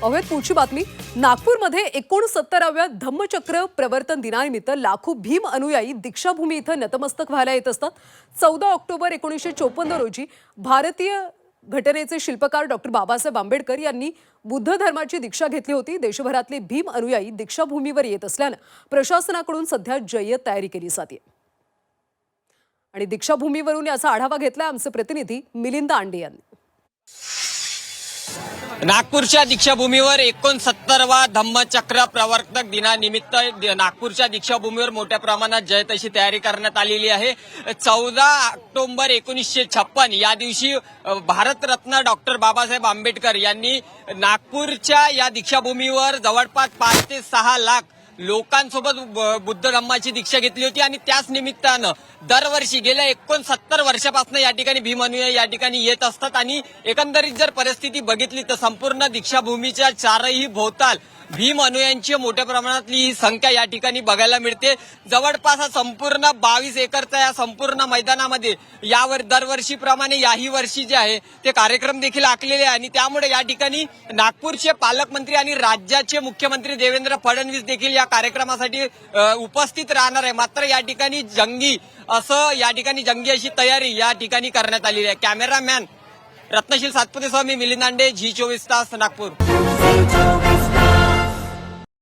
अवैध पुढची बातमी. नागपूरमध्ये एकोणसत्तराव्या धम्मचक्र प्रवर्तन दिनानिमित्त लाखो भीम अनुयायी दीक्षाभूमी इथं नतमस्तक व्हायला येत असतात. चौदा ऑक्टोबर एकोणीसशे चोपन्न रोजी भारतीय घटनेचे शिल्पकार डॉक्टर बाबासाहेब आंबेडकर यांनी बुद्ध धर्माची दीक्षा घेतली होती. देशभरातले भीम अनुयायी दीक्षाभूमीवर येत असल्यानं प्रशासनाकडून सध्या जय्यत तयारी केली जाते. आणि दीक्षाभूमीवरून याचा आढावा घेतला आमचे प्रतिनिधी मिलिंद आंडे यांनी. नागपूरच्या दीक्षाभूमीवर एकोणसत्तरवा धम्मचक्र प्रवर्तक दिनानिमित्त नागपूरच्या दीक्षाभूमीवर मोठ्या प्रमाणात जयतशी तयारी करण्यात आलेली आहे. चौदा ऑक्टोबर एकोणीसशे छप्पन या दिवशी भारतरत्न डॉक्टर बाबासाहेब आंबेडकर यांनी नागपूरच्या या दीक्षाभूमीवर जवळपास पाच ते सहा लाख लोकांसोबत ब- बुद्ध धम्माची दीक्षा घेतली होती आणि त्याच निमित्तानं दरवर्षी गेल्या एकोणसत्तर वर्षापासून या ठिकाणी भीम या ठिकाणी येत असतात आणि एकंदरीत जर परिस्थिती बघितली तर संपूर्ण दीक्षाभूमीच्या चारही भोवताल भीम अनुयायांची मोठ्या प्रमाणातली ही संख्या या ठिकाणी बघायला मिळते. जवळपास हा संपूर्ण बावीस एकरचा या संपूर्ण मैदानामध्ये यावर दरवर्षीप्रमाणे याही वर्षी जे आहे ते कार्यक्रम देखील आखलेले आहे. आणि त्यामुळे या ठिकाणी नागपूरचे पालकमंत्री आणि राज्याचे मुख्यमंत्री देवेंद्र फडणवीस देखील या कार्यक्रमासाठी उपस्थित राहणार आहे. मात्र या ठिकाणी जंगी असं या ठिकाणी जंगी अशी तयारी या ठिकाणी करण्यात आलेली आहे. कॅमेरामॅन रत्नशील सातपुते स्वामी मिलिंदांडे झी चोवीस तास नागपूर.